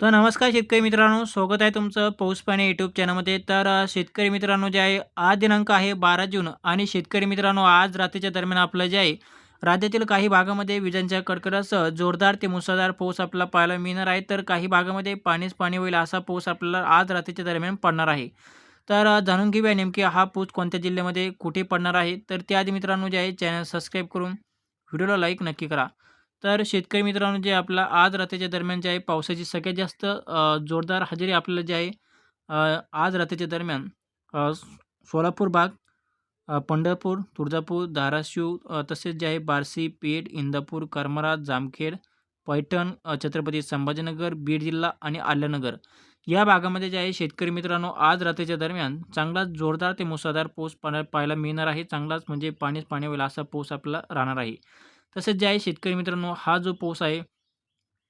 तर नमस्कार शेतकरी मित्रांनो स्वागत आहे तुमचं पाऊस पाणी यूट्यूब चॅनलमध्ये तर शेतकरी मित्रांनो जे आहे आज दिनांक आहे बारा जून आणि शेतकरी मित्रांनो आज रात्रीच्या दरम्यान आपलं जे आहे राज्यातील काही भागामध्ये विजांच्या कडकडासह जोरदार ते मुसळधार पाऊस आपल्याला पाहायला मिळणार आहे. तर काही भागामध्ये पाणीच पाणी होईल असा पाऊस आपल्याला आज रात्रीच्या दरम्यान पडणार आहे. तर जाणून घेऊया नेमकी हा पाऊस कोणत्या जिल्ह्यामध्ये कुठे पडणार आहे. तर त्याआधी मित्रांनो जे आहे चॅनल सबस्क्राईब करून व्हिडिओला लाईक नक्की करा. तर शेतकरी मित्रांनो जे आपला आज रात्रीच्या दरम्यान जे आहे पावसाची सगळ्यात जास्त जोरदार हजेरी आपल्याला जे आहे आज रात्रीच्या दरम्यान सोलापूर भाग पंढरपूर तुळजापूर धाराशिव तसेच जे आहे बार्शी पेठ इंदापूर करमरा जामखेड पैठण छत्रपती संभाजीनगर बीड जिल्हा आणि आल्यानगर या भागामध्ये जे आहे शेतकरी मित्रांनो आज रात्रीच्या दरम्यान चांगलाच जोरदार ते मुसळधार पाऊस पाण्या पाहायला मिळणार आहे. चांगलाच म्हणजे पाणीच पाणी होईल असा पाऊस आपला राहणार आहे. तसेच जे आहे शेतकरी मित्रांनो हा जो पाऊस आहे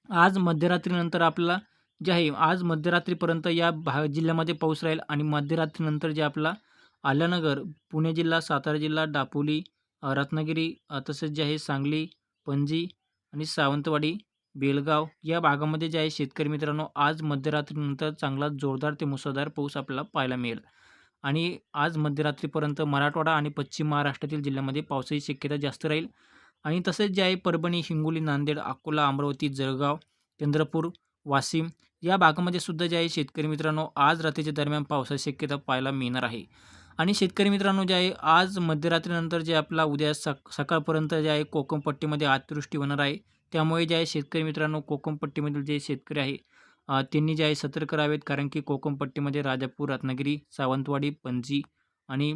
आज मध्यरात्रीनंतर आपल्याला जे आहे आज मध्यरात्रीपर्यंत या भा जिल्ह्यामध्ये पाऊस राहील आणि मध्यरात्रीनंतर जे आपला आल्यानगर पुणे जिल्हा सातारा जिल्हा दापोली रत्नागिरी तसेच जे आहे सांगली पणजी आणि सावंतवाडी बेलगाव या भागामध्ये जे आहे शेतकरी मित्रांनो आज मध्यरात्रीनंतर चांगला जोरदार ते मुसळधार पाऊस आपल्याला पाहायला मिळेल. आणि आज मध्यरात्रीपर्यंत मराठवाडा आणि पश्चिम महाराष्ट्रातील जिल्ह्यामध्ये पावसाची शक्यता जास्त राहील. आणि तसेच जे आहे परभणी हिंगोली नांदेड अकोला अमरावती जळगाव चंद्रपूर वाशिम या भागामध्ये सुद्धा जे आहे शेतकरी मित्रांनो आज रात्रीच्या दरम्यान पावसाची शक्यता पाहायला मिळणार आहे. आणि शेतकरी मित्रांनो जे आहे आज मध्यरात्रीनंतर जे आपला उद्या सक सकाळपर्यंत जे आहे कोकमपट्टीमध्ये अतिवृष्टी होणार आहे. त्यामुळे जे आहे शेतकरी मित्रांनो कोकमपट्टीमधील जे शेतकरी आहे त्यांनी जे आहे सतर्क राहावेत. कारण की कोकमपट्टीमध्ये राजापूर रत्नागिरी सावंतवाडी पणजी आणि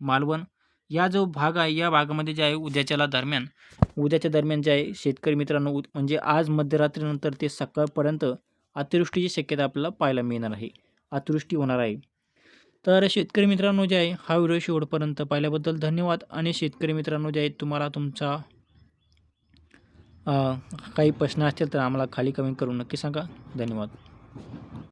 मालवण या जो भाग आहे या भागामध्ये जे आहे उद्याच्याला दरम्यान उद्याच्या दरम्यान जे आहे शेतकरी मित्रांनो उद म्हणजे आज मध्यरात्रीनंतर ते सकाळपर्यंत अतिवृष्टीची शक्यता आपल्याला पाहायला मिळणार आहे. अतिवृष्टी होणार आहे. तर शेतकरी मित्रांनो जे आहे हा व्हिडिओ शेवटपर्यंत पाहिल्याबद्दल धन्यवाद. आणि शेतकरी मित्रांनो जे आहे तुम्हाला तुमचा काही प्रश्न असतील तर आम्हाला खाली कमेंट करून नक्की सांगा. धन्यवाद.